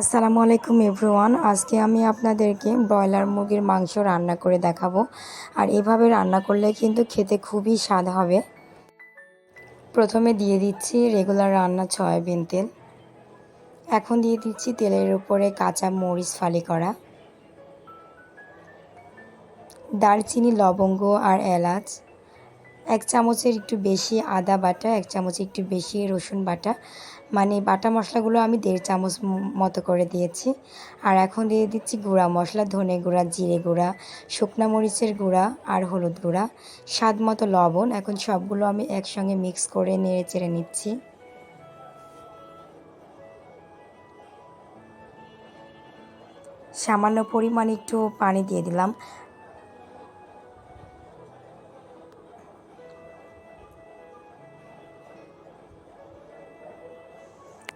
আসসালামু আলাইকুম এভরিওয়ান। আজকে আমি আপনাদেরকে ব্রয়লার মুরগির মাংস রান্না করে দেখাবো। আর এভাবে রান্না করলে কিন্তু খেতে খুবই স্বাদ হবে। প্রথমে দিয়ে দিচ্ছি রেগুলার রান্না সয়াবিন তেল। এখন দিয়ে দিচ্ছি তেলের উপরে কাঁচা মরিচ ফালি করা। দারচিনি, লবঙ্গ আর এলাচ। এক চামচের একটু বেশি আদা বাটা, এক চামচ একটু বেশি রসুন বাটা। মানে বাটা মশলাগুলো আমি দেড় চামচ মতো করে দিয়েছি। আর এখন দিয়ে দিচ্ছি গুঁড়া মশলা, ধনে গুঁড়া, জিরে গুঁড়া, শুকনো মরিচের গুঁড়া আর হলুদ গুঁড়া। স্বাদ মতো লবণ। এখন সবগুলো আমি একসঙ্গে মিক্স করে নেড়ে চেড়ে নিচ্ছি। সামান্য পরিমাণ একটু পানি দিয়ে দিলাম।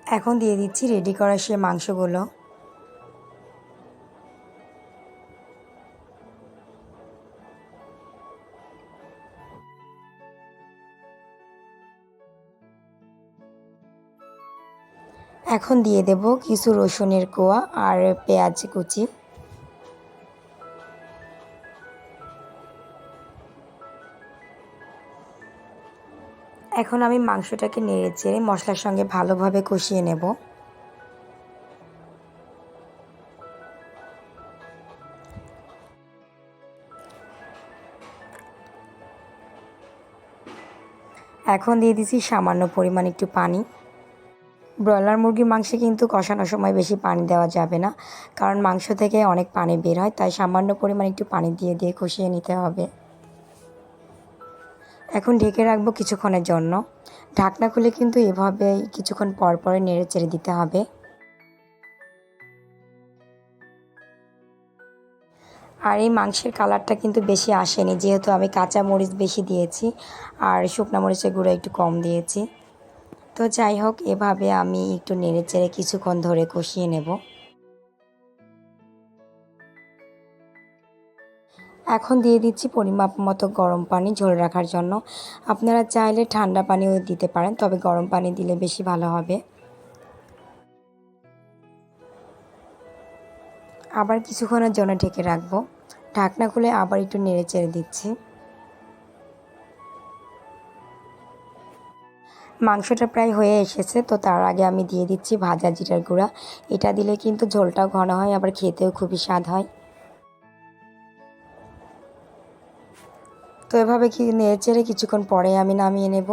এখন দিয়ে দিচ্ছি রেডি করা সে মাংসগুলো। এখন দিয়ে দেব কিছু রসুনের কোয়া আর পেঁয়াজ কুচি। এখন আমি মাংসটাকে নেড়ে চেড়ে মশলার সঙ্গে ভালোভাবে কষিয়ে নেব। এখন দিয়ে দিছি সামান্য পরিমাণ একটু পানি। ব্রয়লার মুরগির মাংসে কিন্তু কষানোর সময় বেশি পানি দেওয়া যাবে না, কারণ মাংস থেকে অনেক পানি বের হয়, তাই সামান্য পরিমাণ একটু পানি দিয়ে দিয়ে কষিয়ে নিতে হবে। এখন ঢেকে রাখব কিছুক্ষণের জন্য। ঢাকনা খুলে কিন্তু এভাবে কিছুক্ষণ পর পরে নেড়ে চেড়ে দিতে হবে। আর এই মাংসের কালারটা কিন্তু বেশি আসেনি, যেহেতু আমি কাঁচা মরিচ বেশি দিয়েছি আর শুকনো মরিচের গুঁড়ো একটু কম দিয়েছি। তো যাই হোক, এভাবে আমি একটু নেড়ে চেড়ে কিছুক্ষণ ধরে কষিয়ে নেব। এখন দিয়ে দিচ্ছি পরিমাপ মতো গরম পানি ঝোল রাখার জন্য। আপনারা চাইলে ঠান্ডা পানিও দিতে পারেন, তবে গরম পানি দিলে বেশি ভালো হবে। আবার কিছুক্ষণের জন্য ঢেকে রাখব। ঢাকনা খুলে আবার একটু নেড়ে চেড়ে দিচ্ছি। মাংসটা প্রায় হয়ে এসেছে, তো তার আগে আমি দিয়ে দিচ্ছি ভাজা জিরার গুঁড়া। এটা দিলে কিন্তু ঝোলটাও ঘন হয়, আবার খেতেও খুবই স্বাদ হয়। তো এভাবে কি নেড়ে চেড়ে কিছুক্ষণ পরে আমি নামিয়ে নেব?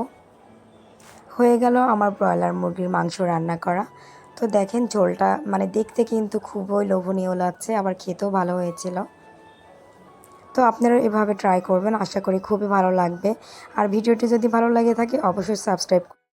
হয়ে গেল আমার ব্রয়লার মুরগির মাংস রান্না করা। তো দেখেন ঝোলটা মানে দেখতে কিন্তু খুবই লোভনীয় লাগছে, আবার খেতেও ভালো হয়েছিল। তো আপনারা এভাবে ট্রাই করবেন, আশা করি খুবই ভালো লাগবে। আর ভিডিওটি যদি ভালো লাগে থাকে, অবশ্যই সাবস্ক্রাইব